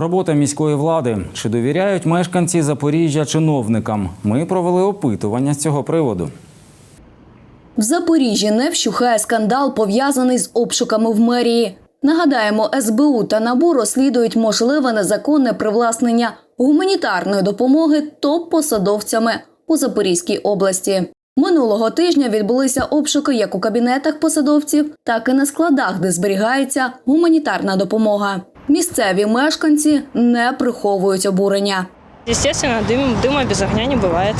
Робота міської влади. Чи довіряють мешканці Запоріжжя чиновникам? Ми провели опитування з цього приводу. В Запоріжжі не вщухає скандал, пов'язаний з обшуками в мерії. Нагадаємо, СБУ та НАБУ розслідують можливе незаконне привласнення гуманітарної допомоги топ-посадовцями у Запорізькій області. Минулого тижня відбулися обшуки як у кабінетах посадовців, так і на складах, де зберігається гуманітарна допомога. Місцеві мешканці не приховують обурення. Естественно, дым, дыма без огня не бывает.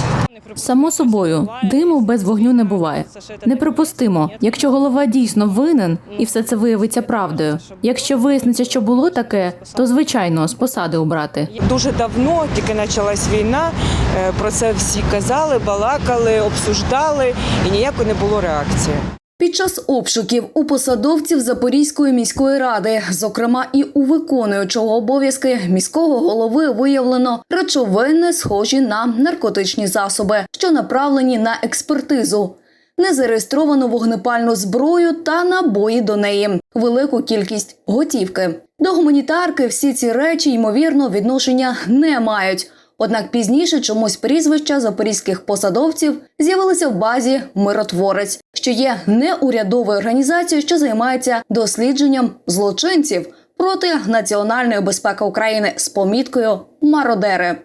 Само собою, диму без вогню не буває. Неприпустимо, якщо голова дійсно винен і все це виявиться правдою. Якщо виясниться, що було таке, то звичайно з посади убрати. Дуже давно тільки почалась війна. е, Про це всі казали, балакали, обсуждали, і ніякої не було реакції. Під час обшуків у посадовців Запорізької міської ради, зокрема і у виконуючого обов'язки міського голови, виявлено речовини, схожі на наркотичні засоби, що направлені на експертизу. Незареєстровану вогнепальну зброю та набої до неї, велику кількість готівки. До гуманітарки всі ці речі ймовірно відношення не мають. Однак пізніше чомусь прізвища запорізьких посадовців з'явилися в базі Миротворець, що є неурядовою організацією, що займається дослідженням злочинців проти національної безпеки України з поміткою Мародери.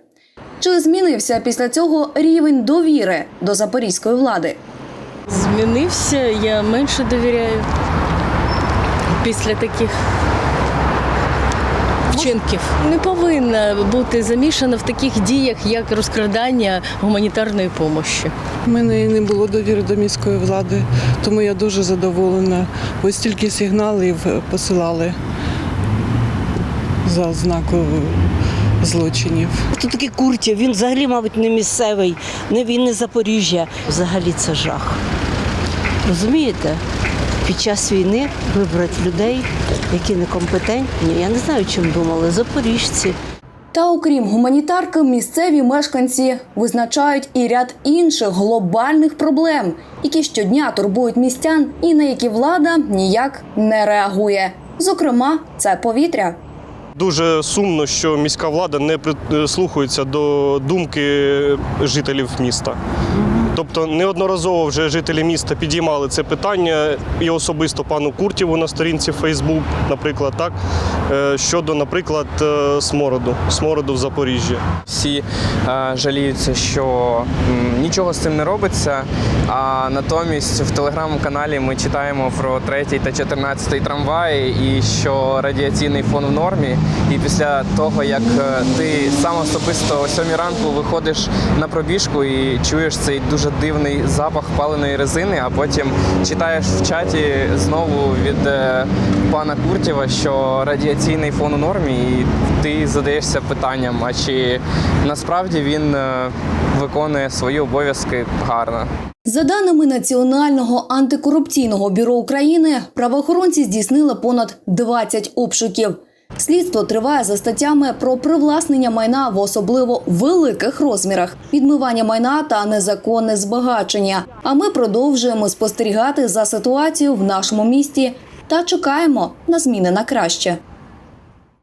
Чи змінився після цього рівень довіри до запорізької влади? Змінився, я менше довіряю після таких вчинків. Не повинна бути замішана в таких діях, як розкрадання гуманітарної допомоги. У мене не було довіри до міської влади, тому я дуже задоволена. Ось стільки сигналів посилали за ознакою злочинів. Тут такий Куртів, він взагалі, мабуть, не місцевий, не він не Запоріжжя. Взагалі це жах. Розумієте? Під час війни вибрати людей, які некомпетентні, я не знаю, чим думали, запоріжці. Та окрім гуманітарки, місцеві мешканці визначають і ряд інших глобальних проблем, які щодня турбують містян і на які влада ніяк не реагує. Зокрема, це повітря. Дуже сумно, що міська влада не прислухається до думки жителів міста. Тобто неодноразово вже жителі міста підіймали це питання і особисто пану Куртіву на сторінці Фейсбук, наприклад, так щодо, наприклад, е, смороду, смороду в Запоріжжі. Всі е, жаліються, що нічого з цим не робиться. А натомість в телеграм-каналі ми читаємо про третій та 14 трамваї, і що радіаційний фон в нормі. І після того, як е, ти сам особисто о 7 ранку виходиш на пробіжку і чуєш цей дуже дивний запах паленої резини, а потім читаєш в чаті знову від е, пана Куртєва, що радіаційний фон у нормі, і ти задаєшся питанням, а чи насправді він е, виконує свої обов'язки гарно. За даними Національного антикорупційного бюро України, правоохоронці здійснили понад 20 обшуків. Слідство триває за статтями про привласнення майна в особливо великих розмірах, відмивання майна та незаконне збагачення. А ми продовжуємо спостерігати за ситуацією в нашому місті та чекаємо на зміни на краще.